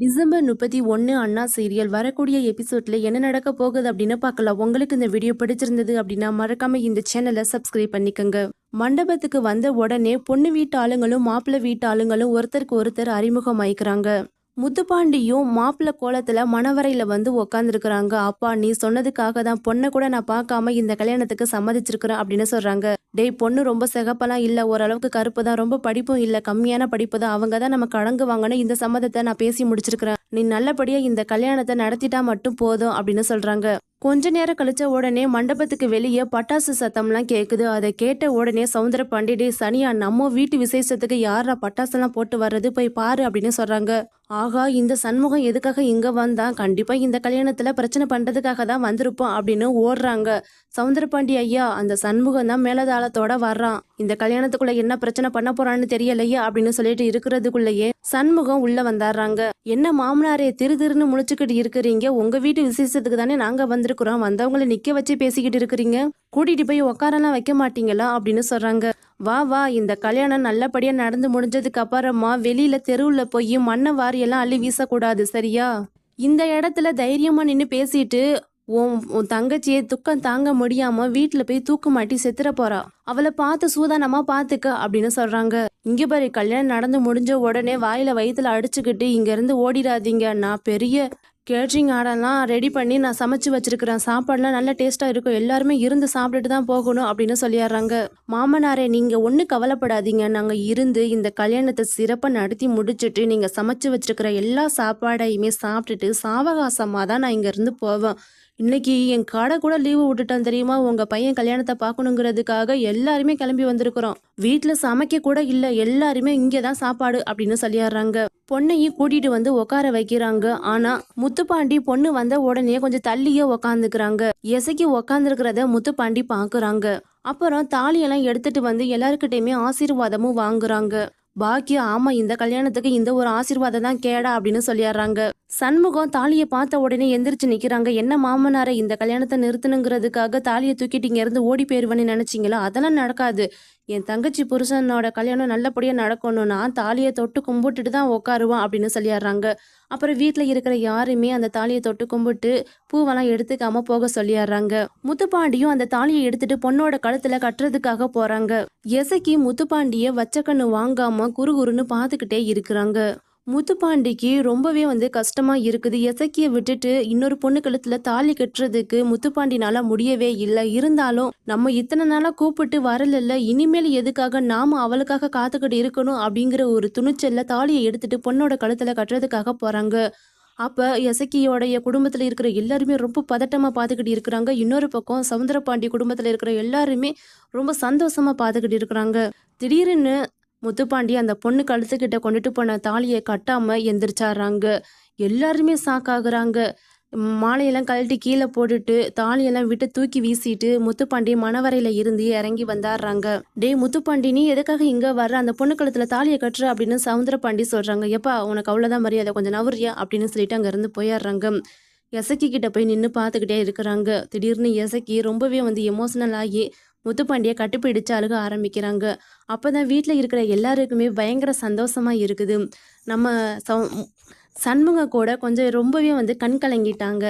December முப்பத்தி ஒன்று அண்ணா serial. வரக்கூடிய எபிசோட்ல என்ன நடக்க போகுது அப்படின்னு பார்க்கலாம். உங்களுக்கு இந்த வீடியோ பிடிச்சிருந்தது அப்படின்னா மறக்காம இந்த சேனலை சப்ஸ்கிரைப் பண்ணிக்கோங்க. மண்டபத்துக்கு வந்த உடனே பொண்ணு வீட்டு ஆளுங்களும் மாப்பிள்ளை வீட்டு ஆளுங்களும் ஒருத்தருக்கு ஒருத்தர் அறிமுகமாயிக்கிறாங்க முத்துப்பாண்டியும் மாப்பிள்ள கோலத்துல மணவரையில வந்து உக்காந்துருக்குறாங்க. அப்பா நீ சொன்னதுக்காக தான் பொண்ணை கூட நான் பார்க்காம இந்த கல்யாணத்துக்கு சம்மதிச்சிருக்கிறேன் அப்படின்னு சொல்றாங்க. டேய் பொண்ணு ரொம்ப சிகப்பெல்லாம் இல்ல. ஓரளவுக்கு கருப்பு தான். ரொம்ப படிப்பும் இல்ல. கம்மியான படிப்பு தான். அவங்க தான் நமக்கு அடங்குவாங்கன்னு இந்த சம்மதத்தை நான் பேசி முடிச்சிருக்கிறேன். நீ நல்லபடியா இந்த கல்யாணத்தை நடத்திட்டா மட்டும் போதும் அப்படின்னு சொல்றாங்க. கொஞ்ச நேரம் கழிச்ச உடனே மண்டபத்துக்கு வெளியே பட்டாசு சத்தம்லாம் கேட்குது அதை கேட்ட உடனே சவுந்தர பண்டிடே சனியா நம்ம வீட்டு விசேஷத்துக்கு யாரா பட்டாசெல்லாம் போட்டு வர்றது? போய் பாரு அப்படின்னு சொல்றாங்க. ஆகா இந்த சண்முகம் எதுக்காக இங்க வந்தா கண்டிப்பா இந்த கல்யாணத்துல பிரச்சனை பண்றதுக்காக தான் வந்திருப்போம் அப்படின்னு ஓடுறாங்க. சவுந்தர பாண்டி ஐயா அந்த சண்முகம் தான் மேலதாளத்தோட வர்றான். இந்த கல்யாணத்துக்குள்ள என்ன பிரச்சனை பண்ண போறான்னு தெரியலையே அப்படின்னு சொல்லிட்டு இருக்கிறதுக்குள்ளேயே சண்முகம் உள்ள வந்தாடுறாங்க என்ன மாமனாரே திரு திருன்னு முழிச்சுக்கிட்டு இருக்கிறீங்க. உங்க வீட்டு விசேஷத்துக்கு தானே நாங்க வந்திருக்கிறோம். வந்தவங்கள நிக்க வச்சு பேசிக்கிட்டு இருக்கிறீங்க. கூட்டிட்டு போய் உக்காரெல்லாம் வைக்க மாட்டீங்களா? அப்படின்னு சொல்றாங்க. வா வா இந்த கல்யாணம் நல்லபடியா நடந்து முடிஞ்சதுக்கு அப்புறமா வெளியில தெருவுல போய் மண்ணை வாரியெல்லாம் அள்ளி வீசக்கூடாது சரியா? இந்த இடத்துல தைரியமா நின்று பேசிட்டு உன் உன் தங்கச்சியை துக்கம் தாங்க முடியாம வீட்டுல போய் தூக்கு மாட்டி செத்துற போறா. அவளை பார்த்து சூதானமா பாத்துக்க அப்படின்னு சொல்றாங்க. இங்க பாரு கல்யாணம் நடந்து முடிஞ்ச உடனே வாயில வயிற்றுல அடிச்சுக்கிட்டு இங்க இருந்து ஓடிடாதீங்க. நான் பெரிய கேட்ரிங் ஆடெல்லாம் ரெடி பண்ணி நான் சமைச்சு வச்சிருக்கிறேன். சாப்பாடுலாம் நல்ல டேஸ்ட்டாக இருக்கும். எல்லாருமே இருந்து சாப்பிட்டுட்டு தான் போகணும் அப்படின்னு சொல்லிடுறாங்க. மாமனாரே நீங்கள் ஒன்றும் கவலைப்படாதீங்க. நாங்கள் இருந்து இந்த கல்யாணத்தை சிறப்பாக நடத்தி முடிச்சுட்டு நீங்கள் சமைச்சு வச்சிருக்கிற எல்லா சாப்பாடையுமே சாப்பிட்டுட்டு சாவகாசமாக தான் நான் இங்கேருந்து போவேன். இன்னைக்கு என் கடை கூட லீவு விட்டுட்டான் தெரியுமா? உங்க பையன் கல்யாணத்தை பார்க்கணுங்கிறதுக்காக எல்லாருமே கிளம்பி வந்திருக்கிறோம். வீட்டுல சமைக்க கூட இல்ல எல்லாருமே இங்கே தான் சாப்பாடு அப்படின்னு சொல்லிடுறாங்க பொண்ணையும் கூட்டிட்டு வந்து உட்கார வைக்கிறாங்க. ஆனா முத்துப்பாண்டி பொண்ணு வந்த உடனே கொஞ்சம் தள்ளியே உக்காந்துக்கிறாங்க. இசைக்கு உக்காந்துருக்கிறத முத்துப்பாண்டி பாக்குறாங்க. அப்புறம் தாலியெல்லாம் எடுத்துட்டு வந்து எல்லாருக்கிட்டையுமே ஆசீர்வாதமும் வாங்குறாங்க. பாக்கியம் ஆமா இந்த கல்யாணத்துக்கு இந்த ஒரு ஆசீர்வாதம் தான் கேடா அப்படின்னு சொல்லிடுறாங்க சண்முகம் தாலியை பார்த்த உடனே எந்திரிச்சு நிக்கிறாங்க. என்ன மாமனாரை இந்த கல்யாணத்தை நிறுத்தணுங்கிறதுக்காக தாலியை தூக்கிட்டு இங்க இருந்து ஓடி போயிருவேன்னு நினைச்சீங்களா? அதெல்லாம் நடக்காது. என் தங்கச்சி புருஷனோட கல்யாணம் நல்லபடியாக நடக்கணும்னா தாலியை தொட்டு கும்பிட்டுட்டு தான் உட்காருவான் அப்படின்னு சொல்லிடுறாங்க அப்புறம் வீட்டில் இருக்கிற யாருமே அந்த தாலியை தொட்டு கும்பிட்டு பூவெல்லாம் எடுத்துக்காம போக சொல்லிடுறாங்க முத்துப்பாண்டியும் அந்த தாலியை எடுத்துட்டு பொண்ணோட கழுத்தில் கட்டுறதுக்காக போகிறாங்க எசக்கி முத்துப்பாண்டிய வச்சக்கண்ணு வாங்காம குறுகுறுன்னு பார்த்துக்கிட்டே இருக்கிறாங்க. முத்துப்பாண்டிக்கு ரொம்பவே வந்து கஷ்டமாக இருக்குது. எசக்கிய விட்டுட்டு இன்னொரு பொண்ணு கழுத்தில் தாலி கட்டுறதுக்கு முத்துப்பாண்டினால முடியவே இல்லை. இருந்தாலும் நம்ம இத்தனை நாளாக கூப்பிட்டு வரல இனிமேல் எதுக்காக நாம் அவளுக்காக காத்துக்கிட்டு இருக்கணும் அப்படிங்கிற ஒரு துணிச்சல்ல தாலியை எடுத்துட்டு பொண்ணோட கழுத்தில் கட்டுறதுக்காக போகிறாங்க அப்போ எசக்கியோடைய குடும்பத்தில் இருக்கிற எல்லாருமே ரொம்ப பதட்டமாக பார்த்துக்கிட்டு இருக்கிறாங்க. இன்னொரு பக்கம் சவுந்தரபாண்டி குடும்பத்தில் இருக்கிற எல்லாருமே ரொம்ப சந்தோஷமாக பார்த்துக்கிட்டு இருக்கிறாங்க. திடீர்னு முத்துப்பாண்டி அந்த பொண்ணு கழுத்துக்கிட்ட கொண்டுட்டு போன தாலியை கட்டாம எந்திரிச்சாடுறாங்க எல்லாருமே சாக்காகுறாங்க மாலையெல்லாம் கழட்டி கீழே போட்டுட்டு தாலியெல்லாம் விட்டு தூக்கி வீசிட்டு முத்துப்பாண்டி மணவரையில இருந்து இறங்கி வந்தாடுறாங்க டேய் முத்துப்பாண்டி நீ எதுக்காக இங்க வர்ற? அந்த பொண்ணு கழுத்துல தாலியை கட்டுற அப்படின்னு சவுந்தரபாண்டி சொல்றாங்க. எப்பா உனக்கு அவ்வளவுதான் மரியாதை கொஞ்சம் நவரியா அப்படின்னு சொல்லிட்டு அங்க இருந்து போயிடுறாங்க. எசக்கி கிட்ட போய் நின்று பார்த்துக்கிட்டே இருக்கிறாங்க. திடீர்னு எசக்கி ரொம்பவே வந்து எமோஷனல் ஆகி முத்துப்பாண்டியை கட்டுப்பிடிச்சு அழுக ஆரம்பிக்கிறாங்க. அப்போ தான் வீட்டில் இருக்கிற எல்லாருக்குமே பயங்கர சந்தோஷமாக இருக்குது. நம்ம சண்முக கூட கொஞ்சம் ரொம்பவே வந்து கண் கலங்கிட்டாங்க.